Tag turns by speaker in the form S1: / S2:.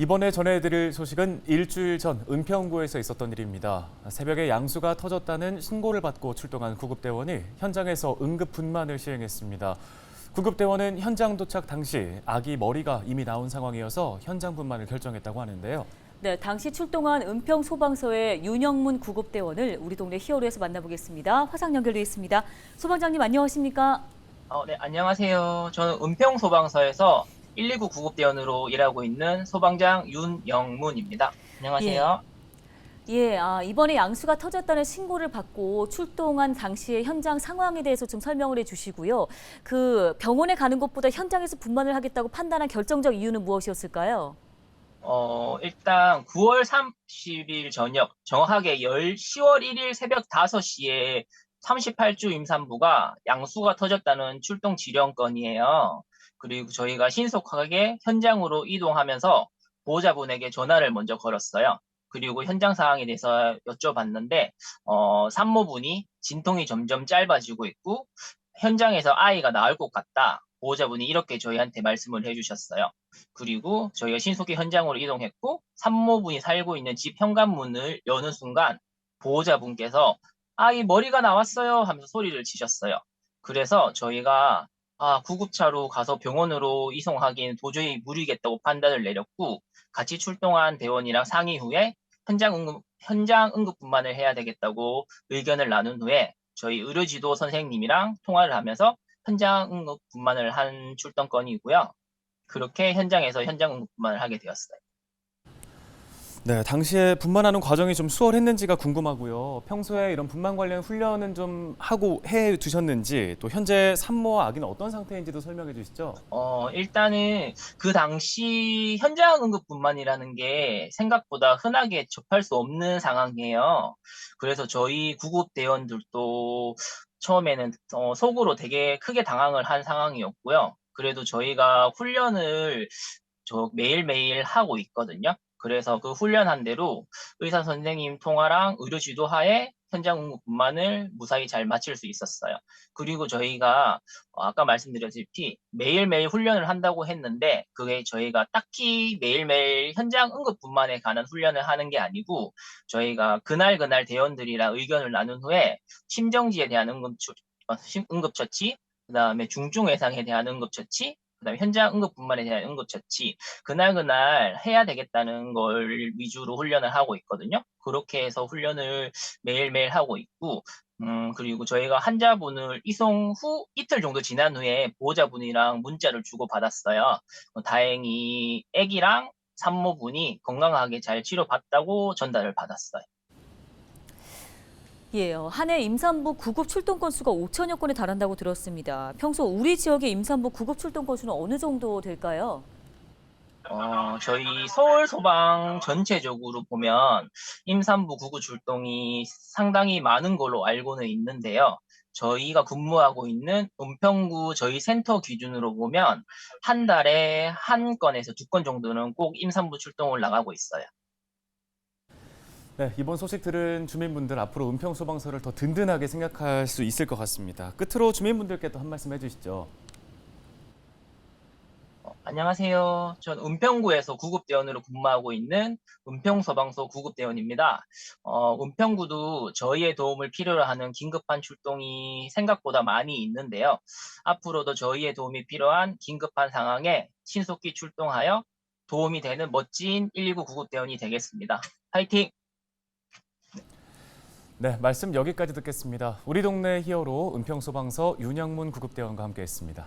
S1: 이번에 전해드릴 소식은 일주일 전 은평구에서 있었던 일입니다. 새벽에 양수가 터졌다는 신고를 받고 출동한 구급대원이 현장에서 응급 분만을 시행했습니다. 구급대원은 현장 도착 당시 아기 머리가 이미 나온 상황이어서 현장 분만을 결정했다고 하는데요.
S2: 네, 당시 출동한 은평 소방서의 윤영문 구급대원을 우리 동네 히어로에서 만나보겠습니다. 화상 연결돼 있습니다. 소방장님 안녕하십니까?
S3: 어, 네, 안녕하세요. 저는 은평 소방서에서 119 구급대원으로 일하고 있는 소방장 윤영문입니다. 안녕하세요.
S2: 예, 아, 이번에 양수가 터졌다는 신고를 받고 출동한 당시의 현장 상황에 대해서 좀 설명을 해주시고요. 그 병원에 가는 것보다 현장에서 분만을 하겠다고 판단한 결정적 이유는 무엇이었을까요?
S3: 어, 일단 9월 30일 저녁 정확하게 10, 10월 1일 새벽 5시에 38주 임산부가 양수가 터졌다는 출동 지령 건이에요. 그리고 저희가 신속하게 현장으로 이동하면서 보호자분에게 전화를 먼저 걸었어요. 그리고 현장 상황에 대해서 여쭤봤는데 어, 산모분이 진통이 점점 짧아지고 있고 현장에서 아이가 나을 것 같다. 보호자분이 이렇게 저희한테 말씀을 해주셨어요. 그리고 저희가 신속히 현장으로 이동했고 산모분이 살고 있는 집 현관문을 여는 순간 보호자분께서 아이 머리가 나왔어요 하면서 소리를 치셨어요. 그래서 저희가 아, 구급차로 가서 병원으로 이송하기는 도저히 무리겠다고 판단을 내렸고 같이 출동한 대원이랑 상의 후에 현장 응급, 현장 응급 분만을 해야 되겠다고 의견을 나눈 후에 저희 의료지도 선생님이랑 통화를 하면서 현장 응급 분만을 한 출동건이고요. 그렇게 현장에서 현장 응급 분만을 하게 되었어요.
S1: 네, 당시에 분만하는 과정이 좀 수월했는지가 궁금하고요. 평소에 이런 분만 관련 훈련은 좀 하고 해 두셨는지 또 현재 산모와 아기는 어떤 상태인지도 설명해 주시죠.
S3: 어, 일단은 그 당시 현장 응급 분만이라는 게 생각보다 흔하게 접할 수 없는 상황이에요. 그래서 저희 구급 대원들도 처음에는 어, 속으로 되게 크게 당황을 한 상황이었고요. 그래도 저희가 훈련을 저 매일매일 하고 있거든요. 그래서 그 훈련한 대로 의사 선생님 통화랑 의료 지도 하에 현장 응급 분만을 무사히 잘 마칠 수 있었어요. 그리고 저희가 어, 아까 말씀드렸다시피 매일매일 훈련을 한다고 했는데 그게 저희가 딱히 매일매일 현장 응급 분만에 관한 훈련을 하는 게 아니고 저희가 그날 그날 대원들이랑 의견을 나눈 후에 심정지에 대한 응급, 처- 어, 심- 응급처치 그 다음에 중증 외상에 대한 응급처치 그다음에 현장 응급 분만에 대한 응급처치 그날 그날 해야 되겠다는 걸 위주로 훈련을 하고 있거든요. 그렇게 해서 훈련을 매일매일 하고 있고 음, 그리고 저희가 환자분을 이송 후 이틀 정도 지난 후에 보호자분이랑 문자를 주고 받았어요. 어, 다행히 아기랑 산모분이 건강하게 잘 치료받다고 전달을 받았어요.
S2: 예, 어, 한해 임산부 구급 출동 건수가 5천여 건에 달한다고 들었습니다. 평소 우리 지역의 임산부 구급 출동 건수는 어느 정도 될까요?
S3: 어, 저희 서울 소방 전체적으로 보면 임산부 구급 출동이 상당히 많은 걸로 알고는 있는데요. 저희가 근무하고 있는 은평구 저희 센터 기준으로 보면 한 달에 한 건에서 두 건 정도는 꼭 임산부 출동을 나가고 있어요.
S1: 네, 이번 소식 들은 주민분들 앞으로 은평 소방서를 더 든든하게 생각할 수 있을 것 같습니다. 끝으로 주민분들께 또 한 말씀 해주시죠.
S3: 어, 안녕하세요. 전 은평구에서 구급대원으로 근무하고 있는 은평소방서 구급대원입니다. 어, 은평구도 저희의 도움을 필요로 하는 긴급한 출동이 생각보다 많이 있는데요. 앞으로도 저희의 도움이 필요한 긴급한 상황에 신속히 출동하여 도움이 되는 멋진 119 구급대원이 되겠습니다. 파이팅!
S1: 네, 말씀 여기까지 듣겠습니다. 우리 동네 히어로 은평 소방서 윤영문 구급대원과 함께했습니다.